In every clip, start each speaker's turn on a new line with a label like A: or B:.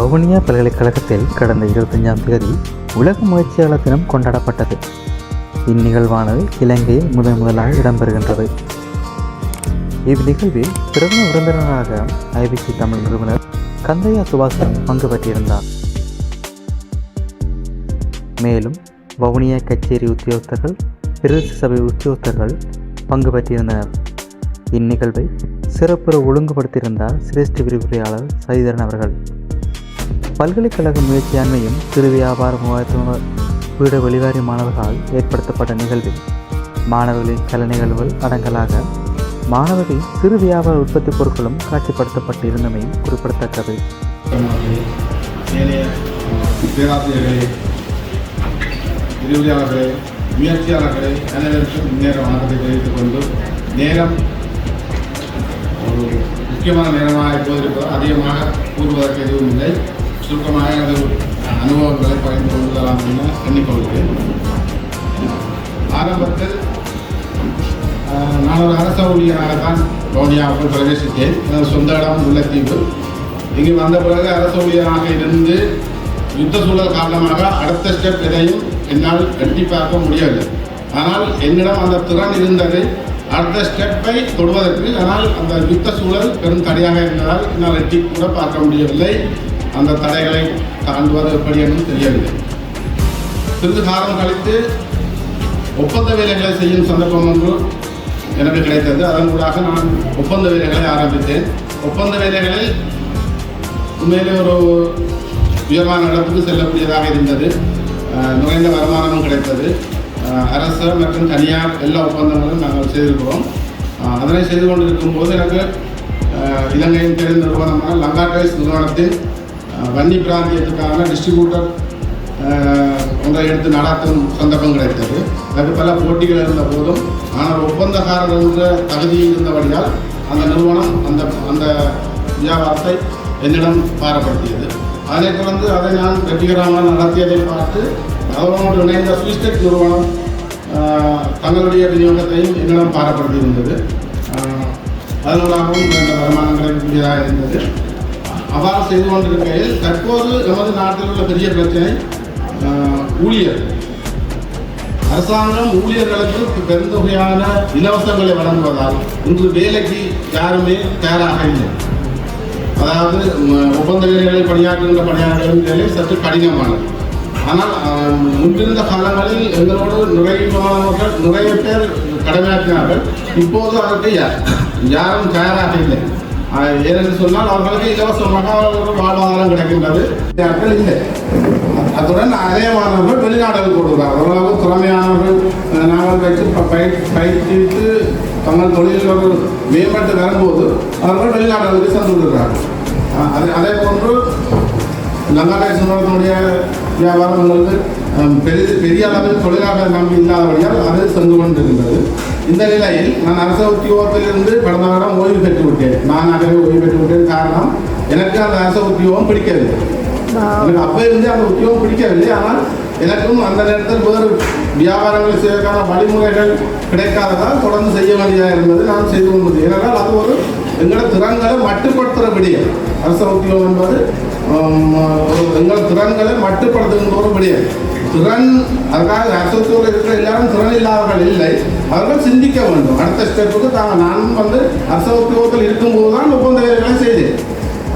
A: வவுனியா பல்கலைக்கழகத்தில் கடந்த இருபத்தஞ்சாம் தேதி உலக முயற்சியாளர் தினம் கொண்டாடப்பட்டது. இந்நிகழ்வானது இலங்கையில் முதன் முதலாக இடம்பெறுகின்றது. இந்நிகழ்வில் பிரதம விருந்தினராக ஐபிசி தமிழ் நிறுவனர் கந்தையா சுபாஷன் பங்கு பெற்றிருந்தார். மேலும் வவுனியா கச்சேரி உத்தியோகத்தர்கள் பிரதேச சபை உத்தியோகத்தர்கள் பங்கு பெற்றிருந்தனர். இந்நிகழ்வை சிறப்புற ஒழுங்குபடுத்தியிருந்தார் சிரேஷ்ட விரிவுரையாளர் சைதரன் அவர்கள். பல்கலைக்கழக முயற்சியாண்மையும் சிறு வியாபார முகாத்துவ வீட வெளிவாரி மாணவர்களால் ஏற்படுத்தப்பட்ட நிகழ்வில் மாணவர்களின் கலை நிகழ்வுகள் அடங்கலாக மாணவர்களின் சிறு வியாபார உற்பத்தி பொருட்களும் காட்சிப்படுத்தப்பட்டு இருந்தமையும் குறிப்பிடத்தக்கது
B: ஏனைய பேராசிரியர்களே விரிவுரையாளர்களே முயற்சியாளர்களே அனைவருக்கும் முன்னேற வணக்கத்தை தெரிவித்துக் கொண்டு நேரம் ஒரு முக்கியமான நேரமாக இப்போது இருப்பது அதிகமாக கூறுவதற்கு எதுவும் இல்லை. சுருக்கமாக அது அனுபவங்களை பகிர்ந்து கொள்ளலாம் என எண்ணிக்கொள்கிறேன். ஆரம்பத்தில் நான் ஒரு அரச ஊழியராகத்தான் வவுனியாவுக்குள் பிரவேசித்தேன். எனது சொந்த இடம் முல்லைத்தீவு. இங்கு வந்த பிறகு அரச ஊழியராக இருந்து யுத்த சூழல் காரணமாக அடுத்த ஸ்டெப் எதையும் என்னால் எட்டி பார்க்க முடியவில்லை. ஆனால் என்னிடம் அந்த திறன் இருந்தது. அடுத்த ஸ்டெப்பை தொடுவதற்கு. ஆனால் அந்த யுத்த சூழல் பெரும் தடையாக இருந்ததால் என்னால் எட்டி கூட பார்க்க முடியவில்லை. அந்த தடைகளை தாண்டுவது எப்படி என்றும் தெரியவில்லை. சிறிது காலம் கழித்து ஒப்பந்த வேலைகளை செய்யும் சந்தர்ப்பம் ஒன்று எனக்கு கிடைத்தது. அதன் கூடாக நான் ஒப்பந்த வேலைகளை ஆரம்பித்தேன். ஒப்பந்த வேலைகளில் உண்மையிலே ஒரு உயர்வான இடத்துக்கு செல்லக்கூடியதாக இருந்தது. நுழைந்த நிறைந்த வருமானமும் கிடைத்தது. அரசு மற்றும் தனியார் எல்லா ஒப்பந்தங்களும் நாங்கள் செய்திருக்கிறோம். அதனை செய்து கொண்டிருக்கும் போது எனக்கு இலங்கையின் பெரும் நிறுவனமான லங்கா டைஸ் நிறுவனத்தின் வன்னி பிராந்தியத்துக்கான டிஸ்ட்ரிபியூட்டர் ஒன்றை எடுத்து நடாத்தும் சந்தர்ப்பம் கிடைத்தது. அது பல போட்டிகள் இருந்த போதும் ஆனால் ஒப்பந்தக்காரர் என்ற தகுதியில் இருந்தபடியால் அந்த நிறுவனம் அந்த அந்த வியாபாரத்தை என்னிடம் பாரப்படுத்தியது. அதைத் தொடர்ந்து அதை நான் வெற்றிகரமாக நடத்தியதை பார்த்து அவரோடு இணைந்த சுவிஸ்டெக் நிறுவனம் தங்களுடைய விநியோகத்தையும் என்னிடம் பாரப்படுத்தியிருந்தது. ஆஹ், அதனூடாகவும் இந்த வருமானம் கிடைக்கக்கூடியதாக இருந்தது. அவ்வாறு செய்து கொண்டிருக்கையில் தற்போது நமது நாட்டில் உள்ள பெரிய பிரச்சனை ஊழியர். அரசாங்கம் ஊழியர்களுக்கு பெருந்தொகையான இலவசங்களை வழங்குவதால் இன்று வேலைக்கு யாருமே தயாராக இல்லை. அதாவது ம், ஒப்பந்த வேலைகளில் பணியாற்றுகின்ற பணியாளர்களின் வேலை சற்று கடினமானது. ஆனால் முன்பிருந்த காலங்களில் எங்களோடு நிறைய மாணவர்கள் நிறைய பேர் கடமையாற்றினார்கள். இப்போது அதற்கு யார்? யாரும் தயாராக இல்லை. ஏனென்று சொன்னால் அவர்களுக்கு இலவசமாக ஒரு வாழ்வாதாரம் கிடைக்கின்றது. யார்கள் இல்லை. அத்துடன் அதே மாணவர்கள் வெளிநாடுகள் கொடுக்கிறார் ஓரளவு திறமையானவர்கள் நாங்கள் வைத்து ப- பயிற்சித்து தங்கள் தொழிலில் ஒரு மேம்பட்டு வரும்போது அவர்கள் வெளிநாடுகளுக்கு சென்று விடுகிறார்கள். அதே அதே போன்று லங்காடை நிறுவனத்தினுடைய வியாபாரம் எங்களுக்கு பெரிய பெரிய அளவில் தொழிலாளர் நம்பி இல்லாதபடியால் அது சென்று கொண்டிருக்கின்றது. இந்த நிலையில் நான் அரச உத்தியோகத்திலிருந்து கடந்த வாரம் ஓய்வு பெற்று விட்டேன் நான் ஆகவே ஓய்வு பெற்று விட்டேன் காரணம் எனக்கு அந்த அரச உத்தியோகம் பிடிக்கவில்லை. எனக்கு அப்போ இருந்து அந்த உத்தியோகம் பிடிக்கவில்லை. ஆனால் எனக்கும் அந்த நேரத்தில் வேறு வியாபாரங்களை செய்வதற்கான வழிமுறைகள் கிடைக்காததால் தொடர்ந்து செய்ய வேண்டியதாக இருந்தது. நான் செய்து கொண்டது ஏனென்றால் அது ஒரு எங்களோட திறன்களை மட்டுப்படுத்துகிற விடியம். அரச உத்தியோகம் என்பது எங்கள் திறன்களை மட்டுப்படுத்துகின்ற ஒரு விடியம். திறன் அதுக்காக அரச உத்தியோகம் இருக்கிற எல்லாரும் திறன் இல்லாதவர்கள் இல்லை. அவர்கள் சிந்திக்க வேண்டும். அடுத்த ஸ்டெப்புக்கு தாங்க நான் வந்து அரச இருக்கும்போது தான் ஒப்பந்த வேலைகளை செய்தேன்.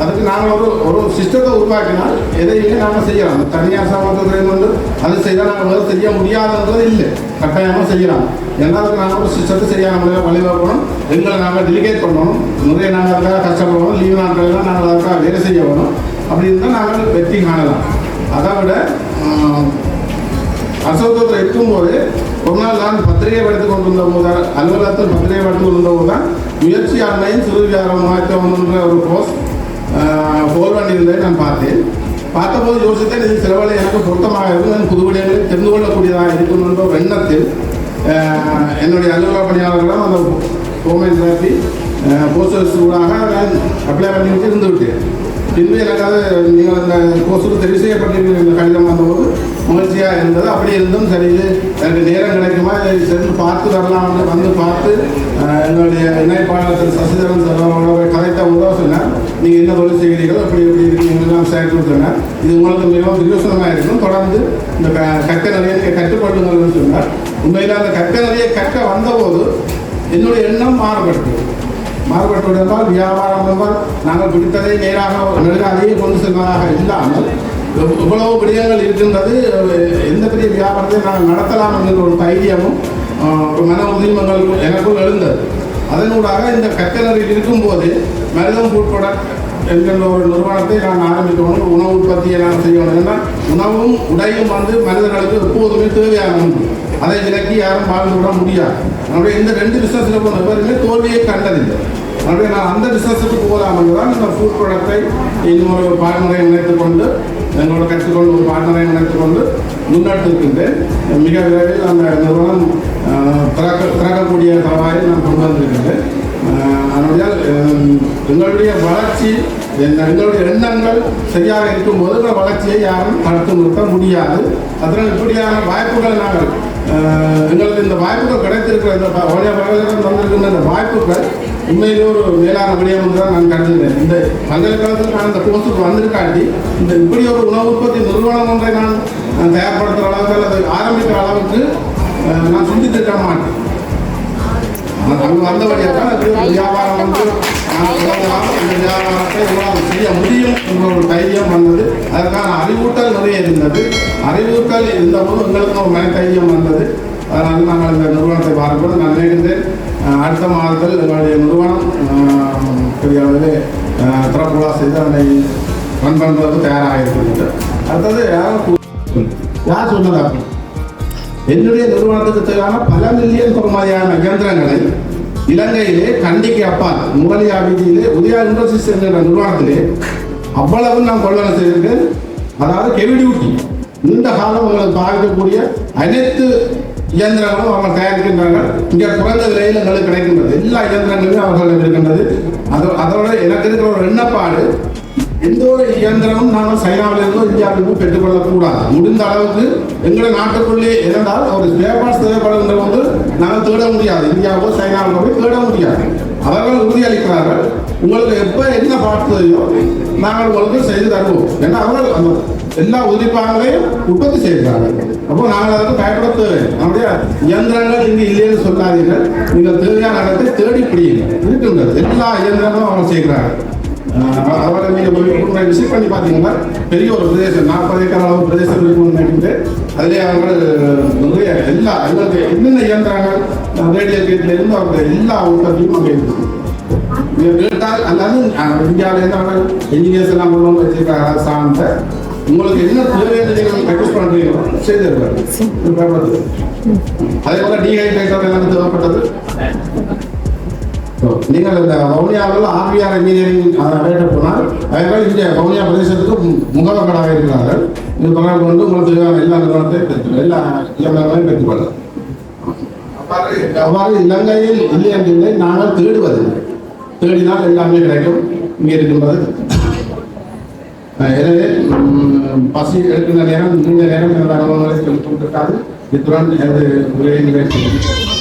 B: அதுக்கு நாங்கள் ஒரு ஒரு சிஸ்டத்தை உருவாக்கினால் எதையுமே நாங்கள் செய்யலாம். அந்த தனியார் சமத்துவத்துறை கொண்டு அது செய்தால் நாங்கள் செய்ய முடியாதுன்றது இல்லை. கட்டாயமாக செய்யலாம். ஏன்னா அதுக்கு நாங்கள் ஒரு சிஸ்டத்தை சரியான முறையில் வழிவகுக்கணும். எங்களை நாங்கள் டெலிகேட் பண்ணணும். முறையை நாங்கள் அதுக்காக கஷ்டப்படணும் லீவ் நாட்கள்லாம் நாங்கள் அதுக்காக வேலை செய்ய வேணும். அப்படி இருந்தால் நாங்கள் வெற்றி காணலாம். அதை விட அசோகத்தில் இருக்கும்போது ஒரு நாள் நான் பத்திரிகை படித்து கொண்டிருந்த போது அலுவலகத்தில் பத்திரிகை படித்து கொண்டிருந்த போது தான் ஆன்லைன் சிறு வியாபாரம் மாற்றம்ன்ற ஒரு போஸ்ட் போல் பண்ணியிருந்ததை நான் பார்த்தேன் பார்த்தபோது யோசித்தேன் இது சிலவழி எனக்கு பொருத்தமாக இருக்கும் நான் புது விடயங்களை தெரிந்து கொள்ளக்கூடியதாக இருக்கும் எண்ணத்தில் என்னுடைய அலுவலக பணியாளர்களும் அந்த ஹோமை நிரப்பி போஸ்டர்ஸ் ஊடாக நான் அப்ளை பண்ணி வச்சு இருந்துவிட்டு பின்பு எனக்காவது நீங்கள் அந்த போஸ்டர் தெரிவு செய்யப்பட்டிருக்கிற இந்த கடிதம் வந்தபோது மகிழ்ச்சியாக இருந்தது. அப்படி இருந்தும் சரி இது எனக்கு நேரம் கிடைக்குமா? இதை சென்று பார்த்து வரலாம்னு வந்து பார்த்து என்னுடைய இணைப்பாளர் திரு சசிதரன் சார் அவரோட கதைத்த உதவ சொன்னார். நீங்கள் என்ன தொழில் செய்கிறீர்கள் அப்படி எப்படி இருக்கீங்கன்னு சேர்த்து கொடுத்துருங்க இது உங்களுக்கு மிகவும் பிரயோசனமாக இருக்கும். தொடர்ந்து இந்த க கற்க நிறைய நீங்கள் கற்றுக்கொள்ளுங்கள்னு சொன்னார். உண்மையில் அந்த கற்க நிறைய கற்க வந்தபோது என்னுடைய எண்ணம் மாறுபட்டது. மாறுபட்டுவிட்டால் வியாபாரம் என்றால் நாங்கள் பிடித்ததை நேராக நெடுகாலையே கொண்டு செல்வதாக இல்லாமல் இவ்வளவு விடயங்கள் இருக்கின்றது. எந்த பெரிய வியாபாரத்தை நாங்கள் நடத்தலாம் என்கிற ஒரு தைரியமும் ஒரு மன உரிமங்கள் எனக்குள் எழுந்தது. அதனூடாக இந்த கட்டணரில் இருக்கும்போது மருதம் உட்பட என்கின்ற ஒரு நிறுவனத்தை நான் ஆரம்பிக்கணும் உணவு உற்பத்தியை நான் செய்யணும் ஏன்னா உணவும் உடையும் வந்து மனிதர்களுக்கு எப்போதுமே தேவையான அதை விலக்கி யாரும் வாழ்ந்து விட முடியாது. நம்முடைய இந்த ரெண்டு பிஸ்னஸில் போன எவருமே தோல்வியை கண்டதில்லை. நம்முடைய நான் அந்த பிஸ்னஸுக்கு போகலாம் தான் இந்த ஃபுட் ப்ராடக்டை இன்னொரு பார்ட்னரை இணைத்துக் கொண்டு எங்களோட கற்றுக்கொண்டு ஒரு பார்ட்னரை இணைத்துக் கொண்டு முன்னெடுத்திருக்கின்றேன் மிக விரைவில் அந்த நிறுவனம் திறக்க திறக்கக்கூடிய தளவாயை நான் கொண்டு வந்திருக்கின்றேன். ஆஹ், எங்களுடைய வளர்ச்சி எங்களுடைய எண்ணங்கள் சரியாக இருக்கும்போது இந்த வளர்ச்சியை யாரும் தடுத்து நிறுத்த முடியாது. அதனால் இப்படியான வாய்ப்புகளை நாங்கள் எங்களுக்கு இந்த வாய்ப்புகள் கிடைத்திருக்கிற இந்த வழியாக வழியா பல்கலைக்கழகம் தந்திருக்கின்ற இந்த வாய்ப்புகள் உண்மையிலே ஒரு மேலான விடயம் என்று தான் நான் கருதுகிறேன். இந்த பல்கலைக்கழகத்தில் நான் இந்த கோர்ஸுக்கு வந்திருக்காட்டி இந்த இப்படி ஒரு உணவு உற்பத்தி நிறுவனம் ஒன்றை நான் தயார்படுத்துகிற அளவுக்கு அல்லது ஆரம்பிக்கிற அளவுக்கு நான் சிந்தித்திருக்க மாட்டேன். அங்கு வந்தபடியாக தான் அது வியாபாரம் வந்து நான் தொடங்கலாம் இந்த வியாபாரத்தை உங்களால் செய்ய முடியும். என்ற ஒரு தைரியம் வந்தது. அதற்கான அறிவூட்டல் நிறைய இருந்தது. அறிவூட்டல் இருந்தபோது எங்களுக்கு ஒரு மன தைரியம் வந்தது. அதனால் நாங்கள் இந்த நிறுவனத்தை பார்க்கிறோம் நான் அடுத்த மாதத்தில் எங்களுடைய நிறுவனம் பெரிய அளவில் திறப்புலா செய்து அதனை ரன் பண்ணுறதுக்கு தயாராக இருக்கிறது அடுத்தது யார் சொன்னதா என்னுடைய நிறுவனத்துக்கு தேவையான பல மில்லியன் பெறுமதியான இயந்திரங்களை இலங்கையிலே கண்டிக்கு அப்பால் முரளியா வீதியிலே உதயா இண்டஸ்ட்ரீஸ் என்கிற நிறுவனத்திலே அவ்வளவு நான் கொள்ளனை செய்திருக்கேன் அதாவது ஹெவி டியூட்டி நீண்ட காலம் உங்களுக்கு பாதிக்கக்கூடிய அனைத்து இயந்திரங்களும் அவர்கள் தயாரிக்கின்றார்கள். இங்கே குறைந்த விலையில் எங்களுக்கு கிடைக்கின்றது. எல்லா இயந்திரங்களுமே அவர்கள் இருக்கின்றது. அது அதோட எனக்கு இருக்கிற ஒரு எண்ணப்பாடு எந்த ஒரு இயந்திரமும் நாங்கள் சைனாவிலிருந்தோ இந்தியாவிலிருந்தோ பெற்றுக்கொள்ளக்கூடாது. முடிந்த அளவுக்கு எங்களை நாட்டுக்குள்ளே இருந்தால் ஒரு ஸ்பேர் தேவைப்படுகின்ற போது நாங்கள் தேட முடியாது. இந்தியாவுக்கோ சைனாவுக்கோ போய் தேட முடியாது. அவர்கள் உறுதியளிக்கிறார்கள். உங்களுக்கு எப்போ என்ன பார்த்து நாங்கள் உங்களுக்கு செய்து தருவோம் ஏன்னா அவர்கள் அந்த எல்லா உதிரிப்பாகங்களையும் உற்பத்தி செய்கிறார்கள். அப்போ நாங்கள் அதற்கு பயன்படுத்த நம்முடைய இயந்திரங்கள் இங்கே இல்லைன்னு சொல்லாதீர்கள். நீங்கள் தேவையான இடத்தை தேடி பிடிங்க இருக்கின்றது. எல்லா இயந்திரங்களும் அவங்க செய்கிறாங்க அவரை நீங்கள் போய் விசிட் பண்ணி பார்த்தீங்கன்னா பெரிய ஒரு பிரதேசம் நாற்பது ஏக்கர் அளவு பிரதேசம் இருக்கும்னு நினைக்கிட்டு அதிலே அவங்க நிறைய எல்லா எங்களுக்கு என்னென்ன இயந்திரங்கள் ரேடியோ கேட்ல இருந்து அவங்க எல்லா உற்பத்தியும் அங்கே இருக்குது நீங்கள் கேட்டால் அல்லது இந்தியாவில் என்ன என்ஜினியர்ஸ் எல்லாம் கொண்டு வந்து வச்சிருக்காங்க சார்ந்த உங்களுக்கு என்ன தேவையான நீங்கள் ரெக்வஸ்ட் பண்ணுறீங்களோ செய்து அதே போல டிஹைட்ரேட்டர் எல்லாம் தேவைப்பட்டது நீங்கள் இந்த வவுனியாவில் ஆர்பிஆர் இன்ஜினியரிங் வேட்ட போனால் அவர்கள் இங்கே வவுனியா பிரதேசத்துக்கு முகவர்களாக இருக்கிறார்கள். இது தொடர்பு கொண்டு உங்களுக்கு தேவையான எல்லா நிறுவனத்தையும் பெற்று எல்லா இயந்திரங்களையும் பெற்றுக்கொள்ளலாம் அவ்வாறு அவ்வாறு இலங்கையில் இல்லை என்று நாங்கள் தேடுவதில்லை. தேடினால் எல்லாமே கிடைக்கும். இங்கே இருக்கின்றது எனவே பசி எடுக்கின்ற நேரம் நீண்ட நேரம் எனது அனுபவங்களை சொல்லிக் கொண்டிருக்காது இத்துடன் எனது உரையை நிறைவேற்றுகிறேன்